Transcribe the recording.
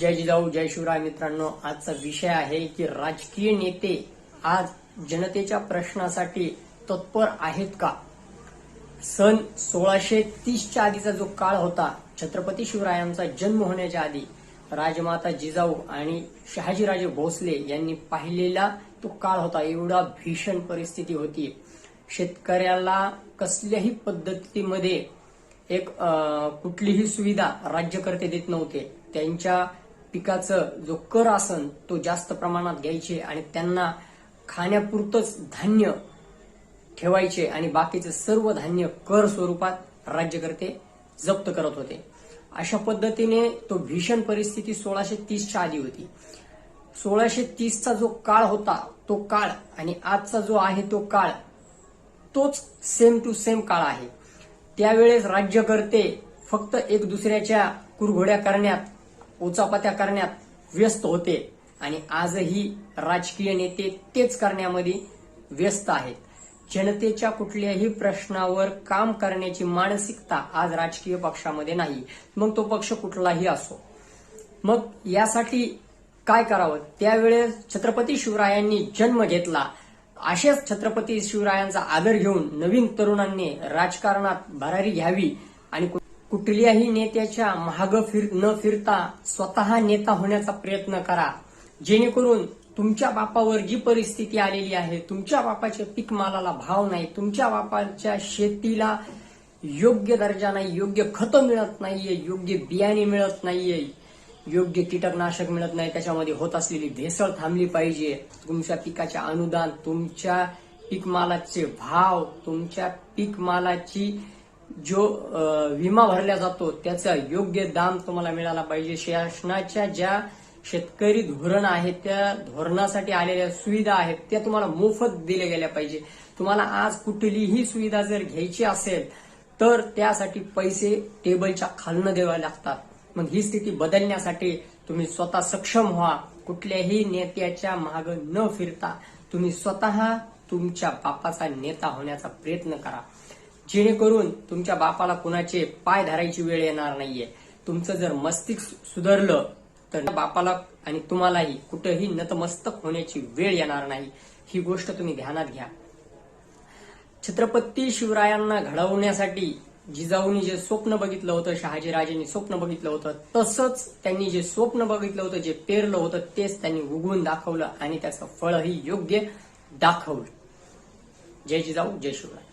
जय जिजाऊ जय शिवराय मित्रांनो आजचा विषय आहे की राजकीय नेते आज जनतेच्या प्रश्नासाठी तत्पर आहेत का? सन सोळाशे तीसच्या आधीचा जो काळ होता छत्रपती शिवरायांचा जन्म होण्याच्या आधी राजमाता जिजाऊ आणि शहाजीराजे भोसले यांनी पाहिलेला तो काळ होता. एवढा भीषण परिस्थिती होती. शेतकऱ्याला कसल्याही पद्धतीमध्ये एक कुठलीही सुविधा राज्यकर्ते देत नव्हते. त्यांच्या पिकाचं जो कर असन तो जास्त प्रमाणात घ्यायचे आणि त्यांना खाण्यापुरतंच धान्य ठेवायचे आणि बाकीचे सर्व धान्य कर स्वरूपात राज्यकर्ते जप्त करत होते. अशा पद्धतीने तो भीषण परिस्थिती सोळाशे तीसच्या आधी होती. सोळाशे तीसचा जो काळ होता तो काळ आणि आजचा जो आहे तो काळ तोच सेम टू सेम काळ आहे. त्यावेळेस राज्यकर्ते फक्त एक दुसऱ्याच्या कुरघोड्या करण्यात उचापत्या करण्यात व्यस्त होते आणि आजही राजकीय नेते तेच करण्यामध्ये व्यस्त आहेत. जनतेच्या कुठल्याही प्रश्नावर काम करण्याची मानसिकता आज राजकीय पक्षामध्ये नाही. मग तो पक्ष कुठलाही असो. मग यासाठी काय करावं? त्यावेळेस छत्रपती शिवरायांनी जन्म घेतला. अशाच छत्रपती शिवरायांचा आदर घेऊन नवीन तरुणांनी राजकारणात भरारी घ्यावी आणि कुठल्याही नेत्याच्या महाग फिर न फिरता स्वतः नेता होण्याचा प्रयत्न करा. जेणेकरून तुमच्या बापावर जी परिस्थिती आलेली आहे तुमच्या बापाच्या पीक मालाला भाव नाही तुमच्या बापाच्या शेतीला योग्य दर्जा नाही योग्य खतं मिळत नाहीये योग्य बियाणे मिळत नाहीये योग्य कीटकनाशक मिळत नाही त्याच्यामध्ये होत असलेली भेसळ थांबली पाहिजे. तुमच्या पिकाचे अनुदान तुमच्या पीक मालाचे भाव तुमच्या पीक मालाची जो विमा भरला जातो त्याचा योग्य दाम तुम्हाला मिळाला पाहिजे. शासनाच्या ज्या शेतकरी धोरण आहेत त्या धोरणासाठी आलेल्या सुविधा आहेत त्या तुम्हाला मोफत दिल्या गेल्या पाहिजे. तुम्हाला आज कुठलीही सुविधा जर घ्यायची असेल तर त्यासाठी पैसे टेबलच्या खालनं द्यावे लागतात. मग ही स्थिती बदलण्यासाठी तुम्ही स्वतः सक्षम व्हा. कुठल्याही नेत्याच्या माग न फिरता तुम्ही स्वतः तुमच्या बापाचा नेता होण्याचा प्रयत्न करा. जेणेकरून तुमच्या बापाला कुणाचे पाय धरायची वेळ येणार नाहीये. तुमचं जर मस्तिष्क सुधारलं तर बापाला आणि तुम्हालाही कुठंही नतमस्तक होण्याची वेळ येणार नाही. ही गोष्ट तुम्ही ध्यानात घ्या. छत्रपती शिवरायांना घडवण्यासाठी जिजाऊनी जे स्वप्न बघितलं होतं शहाजीराजेंनी स्वप्न बघितलं होतं तसंच त्यांनी जे स्वप्न बघितलं होतं जे पेरलं होतं तेच त्यांनी उगवून दाखवलं आणि त्याचं फळही योग्य दाखवलं. जय जिजाऊ जय शिवराय.